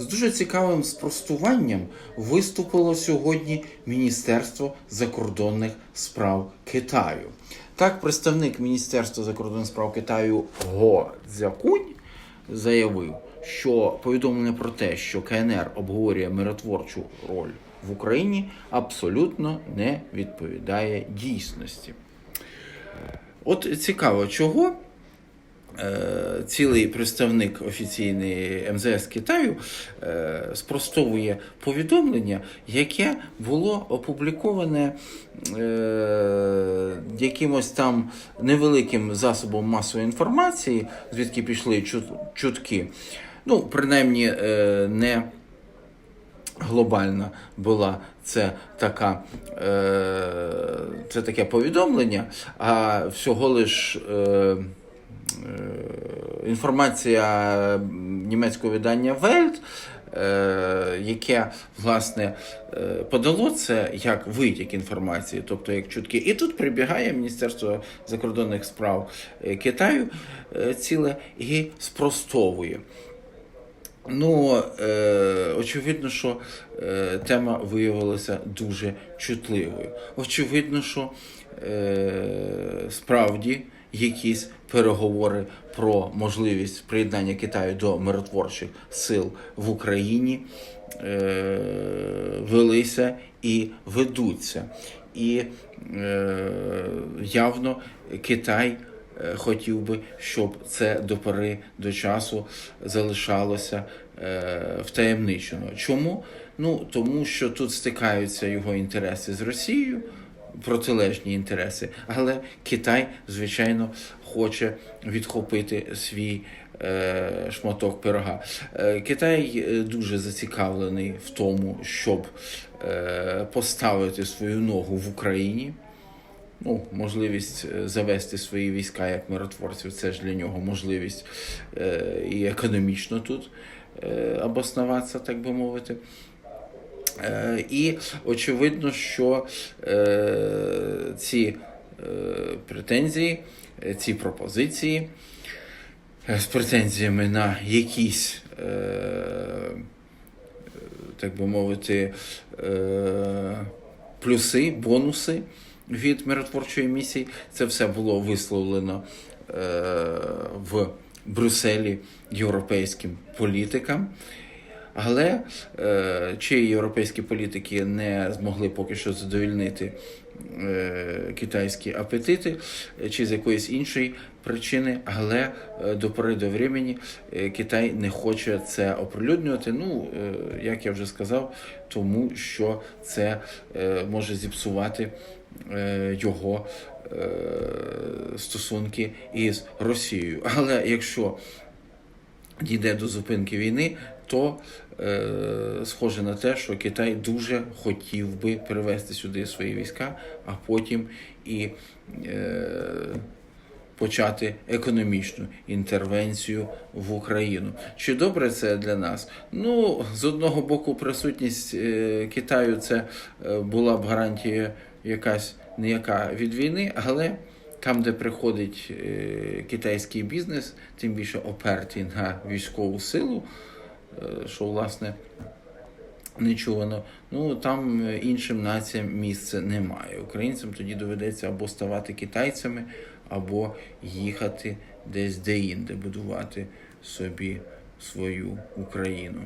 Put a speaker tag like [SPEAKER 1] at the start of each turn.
[SPEAKER 1] З дуже цікавим спростуванням виступило сьогодні Міністерство закордонних справ Китаю. Так, представник Міністерства закордонних справ Китаю Го Цзякунь заявив, що повідомлення про те, що КНР обговорює миротворчу роль в Україні, абсолютно не відповідає дійсності. От цікаво, чого цілий представник офіційний МЗС Китаю е, спростовує повідомлення, яке було опубліковане е, якимось там невеликим засобом масової інформації, звідки пішли чутки. Ну, принаймні, е, не глобальна була це така, е, це таке повідомлення, а всього лиш е, е, інформація німецького видання Welt, е, яке власне е, подало це як витік інформації, тобто як чутки. І тут прибігає Міністерство закордонних справ е, Китаю е, ціле і спростовує. Ну, е, очевидно, що е, тема виявилася дуже чутливою. Очевидно, що е, справді якісь переговори про можливість приєднання Китаю до миротворчих сил в Україні е, велися і ведуться. І е, явно Китай е, хотів би, щоб це до пори до часу залишалося е, втаємничено. Чому? Ну тому що тут стикаються його інтереси з Росією. Протилежні інтереси, але Китай, звичайно, хоче відхопити свій е, шматок пирога. Е, Китай е, дуже зацікавлений в тому, щоб поставити свою ногу в Україні ну, можливість завести свої війська як миротворців, це ж для нього можливість і економічно тут обоснуватися, так би мовити. Е, і очевидно, що е, ці е, претензії, ці пропозиції з претензіями на якісь, так би мовити, плюси, бонуси від миротворчої місії. Це все було висловлено в Брюсселі європейським політикам. Але е, чи європейські політики не змогли поки що задовільнити е, китайські апетити, чи з якоїсь іншої причини, але е, до пори до времени Китай не хоче це оприлюднювати. Ну, як я вже сказав, тому що це може зіпсувати його стосунки із Росією. Але якщо дійде до зупинки війни, то е, схоже на те, що Китай дуже хотів би перевести сюди свої війська, а потім і е, почати економічну інтервенцію в Україну. Чи добре це для нас? Ну, з одного боку, присутність е, Китаю це е, була б гарантія якась ніяка від війни, але там, де приходить е, китайський бізнес, тим більше опертий на військову силу, що власне нечувано, ну там е, іншим націям місця немає. Українцям тоді доведеться або ставати китайцями, або їхати десь де-інде, будувати собі свою Україну.